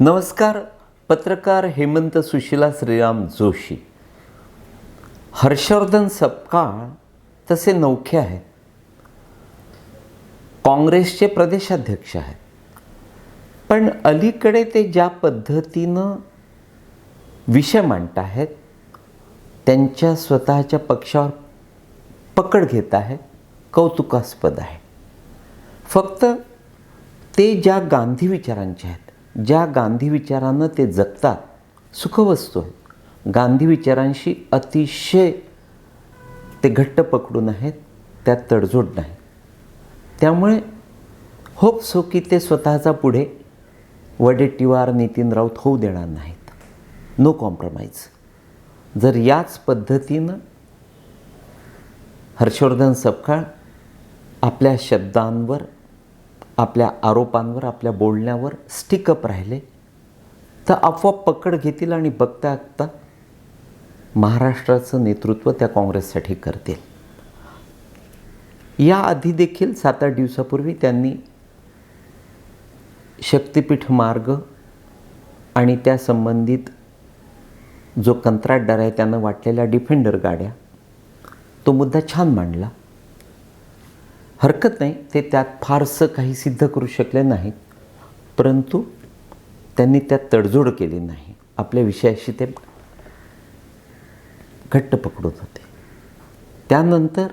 नमस्कार पत्रकार हेमंत सुशिला श्रीराम जोशी. हर्षवर्धन सपकाळ तसे नौखे आहेत. काँग्रेसचे प्रदेशाध्यक्ष आहेत. पण अलीकडे ते ज्या पद्धतीनं विषय मांडत आहेत त्यांच्या स्वतःच्या पक्षावर पकड घेत आहेत कौतुकास्पद आहे फक्त ते ज्या गांधी विचारांचे आहेत ज्या गांधी विचारानं ते जगतात सुखवस्तू आहेत. गांधी विचारांशी अतिशय ते घट्ट पकडून आहेत त्यात तडजोड नाही. त्यामुळे होप सो हो की ते स्वतःचा पुढे वडेट्टीवार नितीन राऊत होऊ देणार नाहीत. नो कॉम्प्रोमाइज जर याच पद्धतीनं हर्षवर्धन सपकाळ आपल्या शब्दांवर आपल्या आरोपांवर आपल्या बोलण्यावर स्टिकअप राहिले. तर आपोआप पकड घेतील आणि बघता बघता महाराष्ट्राचं नेतृत्व त्या काँग्रेससाठी करतील. याआधी देखील सात आठ दिवसापूर्वी त्यांनी शक्तिपीठ मार्ग आणि त्या संबंधित जो कंत्राटदार आहे त्यानं वाटलेल्या डिफेंडर गाड्या तो मुद्दा छान मांडला. हरकत नाही ते त्यात फारसं काही सिद्ध करू शकले नाहीत. परंतु त्यांनी त्यात तडजोड केली नाही. आपल्या विषयाशी ते घट्ट पकडत होते. त्यानंतर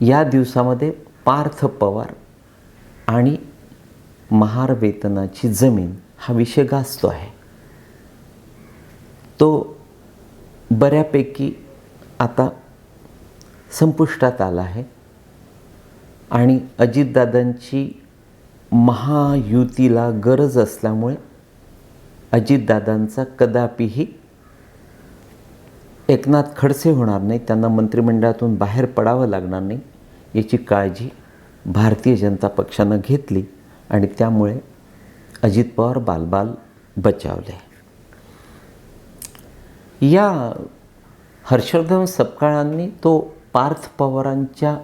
या दिवसामध्ये पार्थ पवार आणि महार वेतनाची जमीन हा विषय गाजतो आहे. तो बऱ्यापैकी आता संपुष्टात आला आहे. आणि अजितदादांची महायुतीला गरज असल्यामुळे अजितदादांचा कदापिही एकनाथ खडसे होणार नाही. त्यांना मंत्रिमंडळातून बाहेर पडावं लागणार नाही याची काळजी भारतीय जनता पक्षानं घेतली आणि त्यामुळे अजित पवार बालबाल बचावले. या हर्षवर्धन सपकाळांनी तो पार्थ पवारांच्या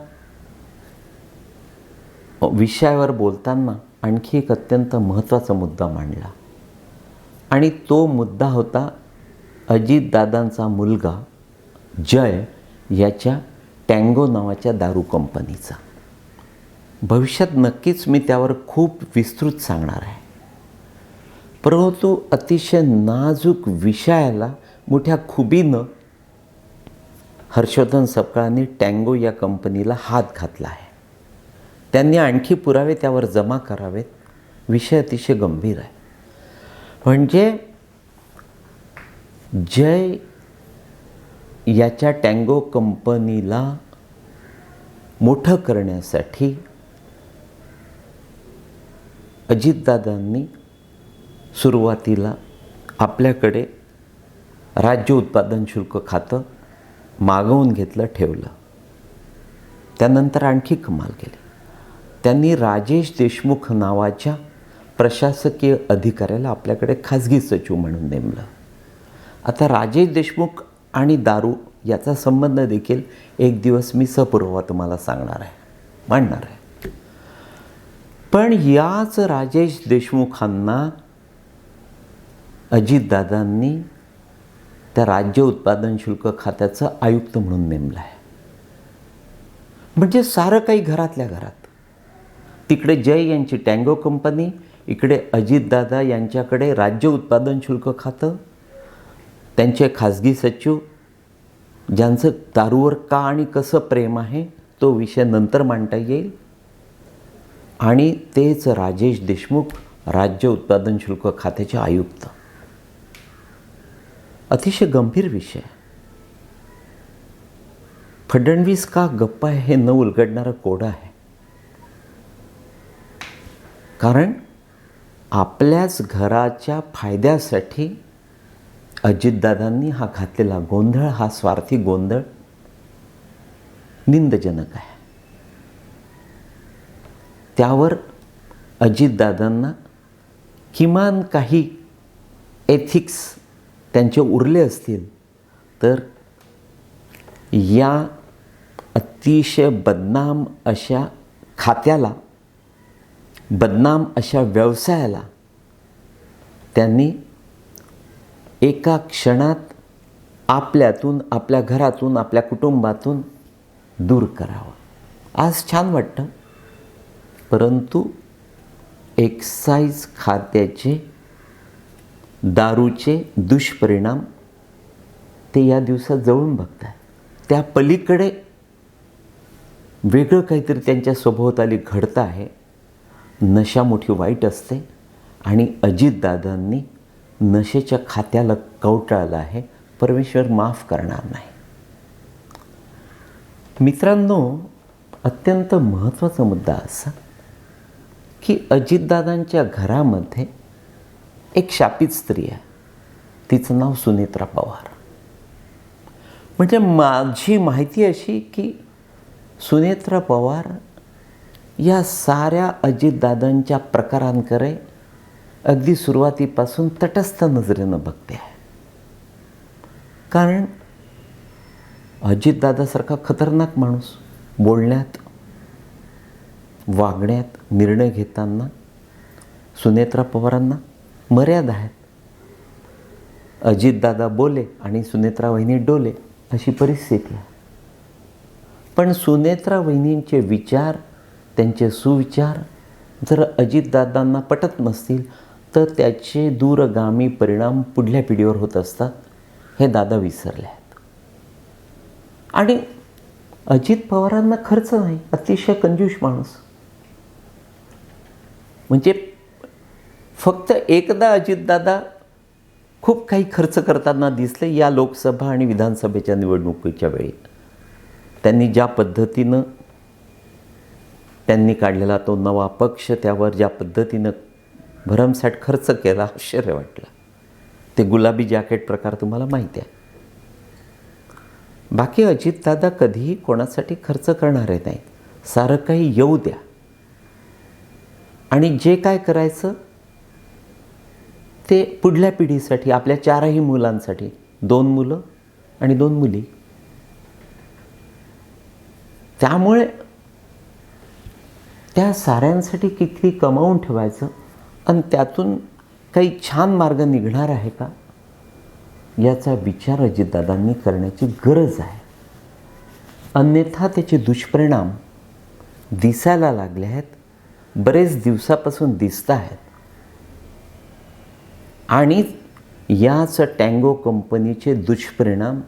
विषयावर बोलताना आणखी एक अत्यंत महत्त्वाचा मुद्दा मांडला. आणि तो मुद्दा होता अजितदादांचा मुलगा जय याच्या टँगो नावाच्या दारू कंपनीचा. भविष्यात नक्कीच मी त्यावर खूप विस्तृत सांगणार आहे. परंतु अतिशय नाजूक विषयाला मोठ्या खुबीनं हर्षवर्धन सपकाळांनी टँगो या कंपनीला हात घातला आहे. त्यांनी आणखी पुरावे त्यावर जमा करावेत. विषय अतिशय गंभीर आहे. म्हणजे जय याच्या टँगो कंपनीला मोठं करण्यासाठी अजितदादांनी सुरुवातीला आपल्याकडे राज्य उत्पादन शुल्क खातं मागवून घेतलं ठेवलं. त्यानंतर आणखी कमाल केली. त्यांनी राजेश देशमुख नावाच्या प्रशासकीय अधिकाऱ्याला आपल्याकडे खाजगी सचिव म्हणून नेमलं. आता राजेश देशमुख आणि दारू याचा संबंध देखील एक दिवस मी सपुरवा तुम्हाला सांगणार आहे मांडणार आहे. पण याच राजेश देशमुखांना अजितदादांनी त्या राज्य उत्पादन शुल्क खात्याचं आयुक्त म्हणून नेमलं आहे. म्हणजे सारं काही घरातल्या घरात. तिकडे जय यांची टँगो कंपनी इकडे अजितदादा यांच्याकडे राज्य उत्पादन शुल्क खातं त्यांचे खाजगी सचिव ज्यांचं दारूवर का आणि कसं प्रेम आहे तो विषय नंतर मांडता येईल. आणि तेच राजेश देशमुख राज्य उत्पादन शुल्क खात्याचे आयुक्त. अतिशय गंभीर विषय. फडणवीस का गप्पा आहे हे न उलगडणारं कोडं आहे. कारण आपल्याच घराच्या फायद्यासाठी अजितदादांनी हा घातलेला गोंधळ हा स्वार्थी गोंधळ निंदजनक आहे. त्यावर अजितदादांना किमान काही एथिक्स त्यांचे उरले असतील तर या अतिशय बदनाम अशा खात्याला बदनाम अशा व्यवसायाला. त्यांनी एका क्षणात आपल्यातून आपल्या घरातून आपल्या कुटुंबातून दूर करावं. आज छान वाटतं. परंतु एक्साईज खात्याचे दारूचे दुष्परिणाम ते या दिवसात जवळून बघताय. त्या पलीकडे वेगळं काहीतरी त्यांच्या सभोवताली घडतं आहे. नशा मोठी वाईट असते आणि अजितदादांनी नशेच्या खात्याला कवटाळलं आहे. परमेश्वर माफ करणार नाही. मित्रांनो अत्यंत महत्त्वाचा मुद्दा असा की अजितदादांच्या घरामध्ये एक शापित स्त्री आहे. तिचं नाव सुनेत्रा पवार. म्हणजे माझी माहिती अशी की सुनेत्रा पवार या साऱ्या अजितदादांच्या प्रकारांकडे अगदी सुरुवातीपासून तटस्थ नजरेनं बघते आहे. कारण अजितदादासारखा खतरनाक माणूस बोलण्यात वागण्यात निर्णय घेताना सुनेत्रा पवारांना मर्यादा आहेत. अजितदादा बोले आणि सुनेत्रा वहिनी डोले अशी परिस्थिती आहे. पण सुनेत्रा वहिनींचे विचार त्यांचे सुविचार जर अजितदादांना पटत नसतील तर त्याचे दूरगामी परिणाम पुढल्या पिढीवर होत असतात हे दादा विसरले आहेत. आणि अजित पवारांना खर्च नाही अतिशय कंजूष माणूस. म्हणजे फक्त एकदा अजितदादा खूप काही खर्च करताना दिसले या लोकसभा आणि विधानसभेच्या निवडणुकीच्या वेळी. त्यांनी ज्या पद्धतीनं त्यांनी काढलेला तो नवा पक्ष त्यावर ज्या पद्धतीनं भरमसाठ खर्च केला आश्चर्य वाटलं. ते गुलाबी जॅकेट प्रकार तुम्हाला माहिती आहे. बाकी अजितदादा कधीही कोणासाठी खर्च करणारे नाहीत. सारं काही येऊ द्या. आणि जे काय करायचं ते पुढल्या पिढीसाठी आपल्या चारही मुलांसाठी दोन मुलं आणि दोन मुली. त्यामुळे त्या साऱ्यांसाठी किती कमावून ठेवायचं? आणि त्यातून काही छान मार्ग निघणार आहे का? याचा विचार अजितदादांनी करण्याची गरज आहे. अन्यथा त्याचे दुष्परिणाम दिसायला लागले आहेत. बरेच दिवसापासून दिसत आहेत. आणि याच टँगो कंपनीचे दुष्परिणाम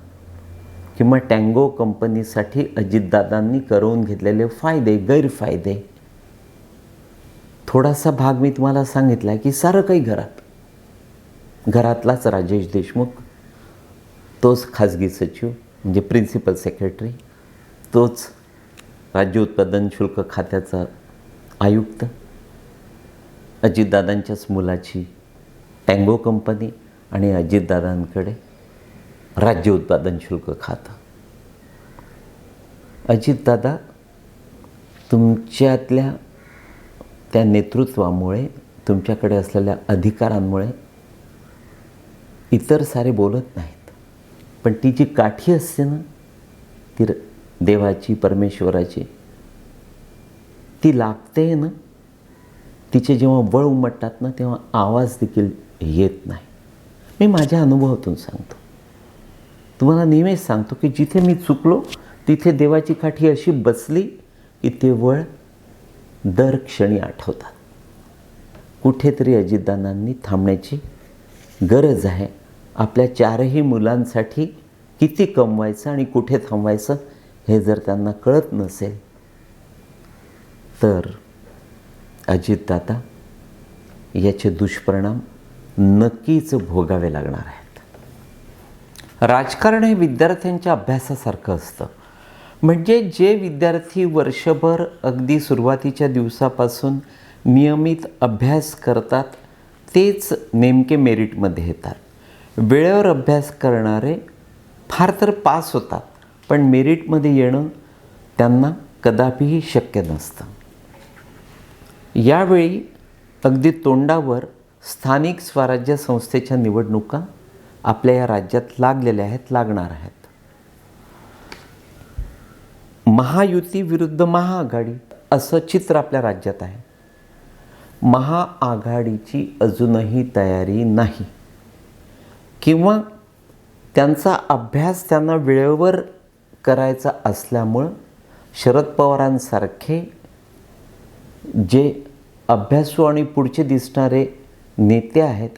किंवा टँगो कंपनीसाठी अजितदादांनी करून घेतलेले फायदे गैरफायदे थोडासा भाग मी तुम्हाला सांगितला आहे की सारं काही घरात. घरातलाच राजेश देशमुख तोच खाजगी सचिव म्हणजे प्रिन्सिपल सेक्रेटरी तोच राज्य उत्पादन शुल्क खात्याचा आयुक्त अजितदादांच्याच मुलाची टँगो कंपनी आणि अजितदादांकडे राज्य उत्पादन शुल्क खातं. अजितदादा तुमच्यातल्या त्या नेतृत्वामुळे तुमच्याकडे असलेल्या अधिकारांमुळे इतर सारे बोलत नाहीत. पण ती जी काठी असते ना ती र- देवाची परमेश्वराची ती लागते ना तिचे जेव्हा वळ उमटतात ना तेव्हा आवाज देखील येत नाही. मी माझ्या अनुभवातून सांगतो. तुम्हाला नेहमीच सांगतो की जिथे मी चुकलो तिथे देवाची काठी अशी बसली की ते वळ दर क्षणी आठवतात. कुठेतरी अजितदादांनी थांबण्याची गरज आहे. आपल्या चारही मुलांसाठी किती कमवायचं आणि कुठे थांबवायचं हे जर त्यांना कळत नसेल तर अजितदादा याचे दुष्परिणाम नक्कीच भोगावे लागणार आहेत. राजकारण हे विद्यार्थ्यांच्या अभ्यासासारखं असतं. म्हणजे जे विद्यार्थी वर्षभर अगदी सुरुवातीच्या दिवसापासून नियमित अभ्यास करतात तेच नेमके मेरिटमध्ये येतात. वेळेवर अभ्यास करणारे फार तर पास होतात पण मेरिटमध्ये येणं त्यांना कदापिही शक्य नसतं. यावेळी अगदी तोंडावर स्थानिक स्वराज्य संस्थेच्या निवडणुका आपल्या या राज्यात लागलेल्या आहेत लागणार आहेत. महायुती विरुद्ध महाआघाडी असं चित्र आपल्या राज्यात आहे. महाआघाडीची अजूनही तयारी नाही. किंवा त्यांचा अभ्यास त्यांना वेळेवर करायचा असल्यामुळं शरद पवारांसारखे जे अभ्यासू आणि पुढचे दिसणारे नेते आहेत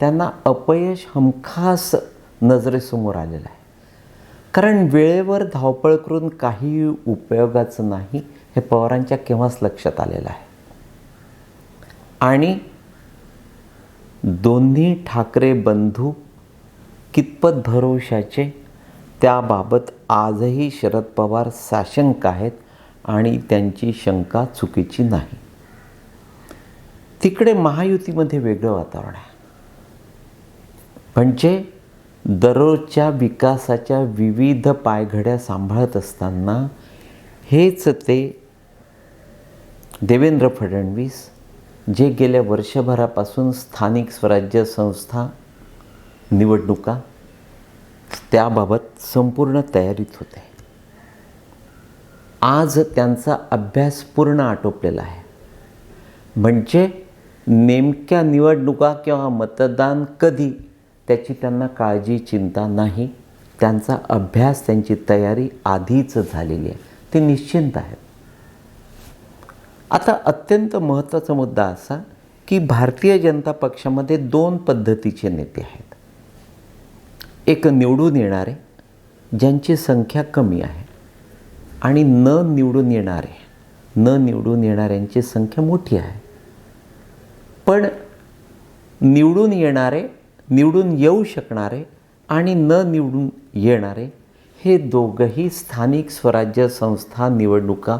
त्यांना अपयश हमखास नजरेसमोर आलेलं आहे. कारण वेळेवर धावपळ करून काही उपयोगाचं नाही हे पवारांच्या केव्हाच लक्षात आलेलं आहे. आणि दोन्ही ठाकरे बंधू कितपत भरोशाचे त्याबाबत आजही शरद पवार साशंक आहेत आणि त्यांची शंका चुकीची नाही. तिकडे महायुतीमध्ये वेगळं वातावरण आहे. म्हणजे दररोजच्या विकासाच्या विविध पायघड्या सांभाळत असताना हेच ते देवेंद्र फडणवीस जे गेल्या वर्षभरापासून स्थानिक स्वराज्य संस्था निवडणुका त्याबाबत संपूर्ण तयारीत होते. आज त्यांचा अभ्यास पूर्ण आटोपलेला आहे. म्हणजे नेमक्या निवडणुका किंवा मतदान कधी त्याची त्यांना काळजी चिंता नाही. त्यांचा अभ्यास त्यांची तयारी आधीच झालेली आहे. ते निश्चिंत आहेत. आता अत्यंत महत्त्वाचा मुद्दा असा की भारतीय जनता पक्षामध्ये दोन पद्धतीचे नेते आहेत. एक निवडून येणारे ज्यांची संख्या कमी आहे आणि न निवडून येणारे न निवडून येणाऱ्यांची संख्या मोठी आहे. पण निवडून येणारे निवडून येऊ शकणारे आणि न निवडून येणारे हे दोघंही स्थानिक स्वराज्य संस्था निवडणुका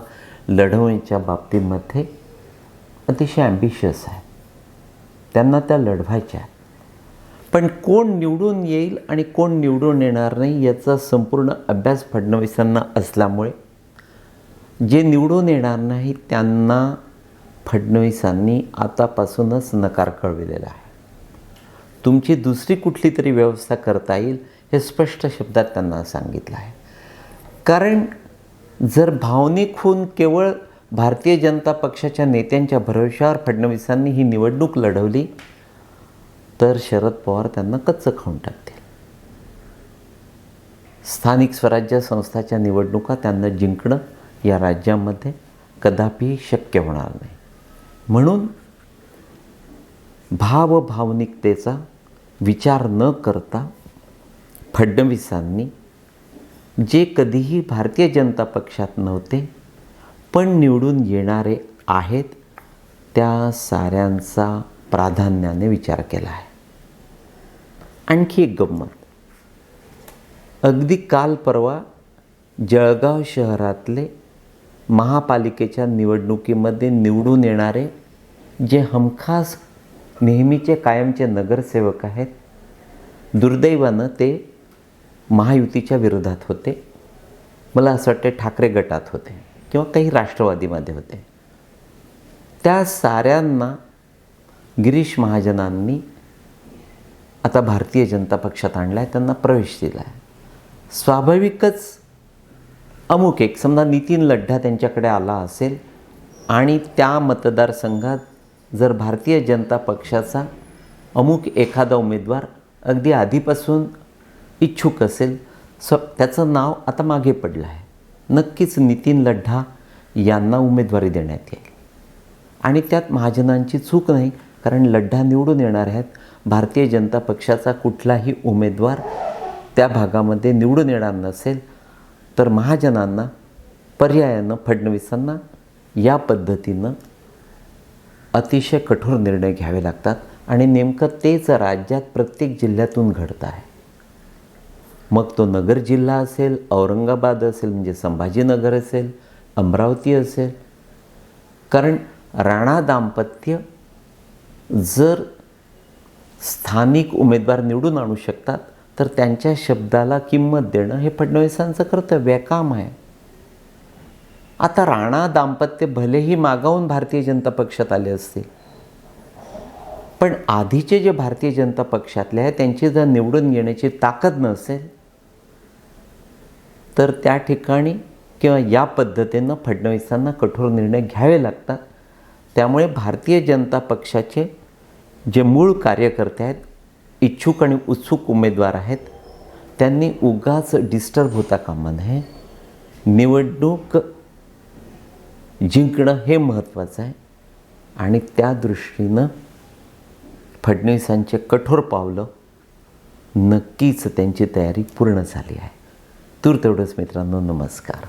लढवण्याच्या बाबतीमध्ये अतिशय ॲम्बिशियस आहे त्यांना त्या लढवायच्या आहेत. पण कोण निवडून येईल आणि कोण निवडून येणार नाही याचा संपूर्ण अभ्यास फडणवीसांना असल्यामुळे जे निवडून येणार नाही त्यांना फडणवीसांनी आतापासूनच नकार कळविलेला आहे. तुमची दुसरी कुठली तरी व्यवस्था करता येईल हे स्पष्ट शब्दात त्यांना सांगितलं आहे. कारण जर भावनिक होऊन केवळ भारतीय जनता पक्षाच्या नेत्यांच्या भरोश्यावर फडणवीसांनी ही निवडणूक लढवली तर शरद पवार त्यांना कच्चं खाऊन टाकतील. स्थानिक स्वराज्य संस्थाच्या निवडणुका त्यांना जिंकणं या राज्यामध्ये कदापि शक्य होणार नाही. म्हणून भावभावनिकतेचा विचार न करता फडणवीसांनी जे कधीही भारतीय जनता पक्षात नव्हते पण निवडून येणारे आहेत त्या साऱ्यांचा प्राधान्याने विचार केला आहे. आणखी एक गंमत. अगदी काल परवा जळगाव शहरातले महापालिकेच्या निवडणुकीमध्ये निवडून येणारे जे हमखास नेहमीचे कायमचे नगरसेवक आहेत. दुर्दैवानं ते महायुतीच्या विरोधात होते. मला असं वाटते ठाकरे गटात होते किंवा काही राष्ट्रवादीमध्ये होते. त्या साऱ्यांना गिरीश महाजनांनी आता भारतीय जनता पक्षात आणला आहे त्यांना प्रवेश दिला आहे स्वाभाविकच अमुक एक समजा नितीन लड्ढा त्यांच्याकडे आला असेल आणि त्या मतदारसंघात जर भारतीय जनता पक्षाचा अमुक एखादा उमेदवार अगदी आधीपासून इच्छुक असेल स त्याचं नाव आता मागे पडलं आहे. नक्कीच नितीन लड्ढा यांना उमेदवारी देण्यात येईल. आणि त्यात महाजनांची चूक नाही कारण लड्ढा निवडून येणार आहेत. भारतीय जनता पक्षाचा कुठलाही उमेदवार त्या भागामध्ये निवडून येणार नसेल तर महाजनांना पर्यायानं फडणवीसांना या पद्धतीनं अतिशय कठोर निर्णय घ्यावे लागतात आणि नेमकं तेच राज्यात प्रत्येक जिल्ह्यातून घडतं आहे. मग तो नगर जिल्हा असेल औरंगाबाद असेल म्हणजे संभाजीनगर असेल अमरावती असेल. कारण राणा दाम्पत्य जर स्थानिक उमेदवार निवडून आणू शकतात तर त्यांच्या शब्दाला किंमत देणं हे फडणवीसांचं कर्तव्य काम आहे. आता राणा दाम्पत्य भलेही मागावून भारतीय जनता पक्षात आले असतील पण आधीचे जे भारतीय जनता पक्षातले आहे त्यांची जर निवडून येण्याची ताकद नसेल तर त्या ठिकाणी किंवा या पद्धतीनं फडणवीसांना कठोर निर्णय घ्यावे लागतात. त्यामुळे भारतीय जनता पक्षाचे जे मूळ कार्यकर्ते आहेत इच्छुक आणि उत्सुक उमेदवार आहेत त्यांनी उगाच डिस्टर्ब होता कामा नये. निवडणूक जिंकणं हे महत्त्वाचं आहे. आणि त्या दृष्टीनं फडणवीसांचे कठोर पावलं नक्कीच त्यांची तयारी पूर्ण झाली आहे. तूर तेवढंच मित्रांनो नमस्कार.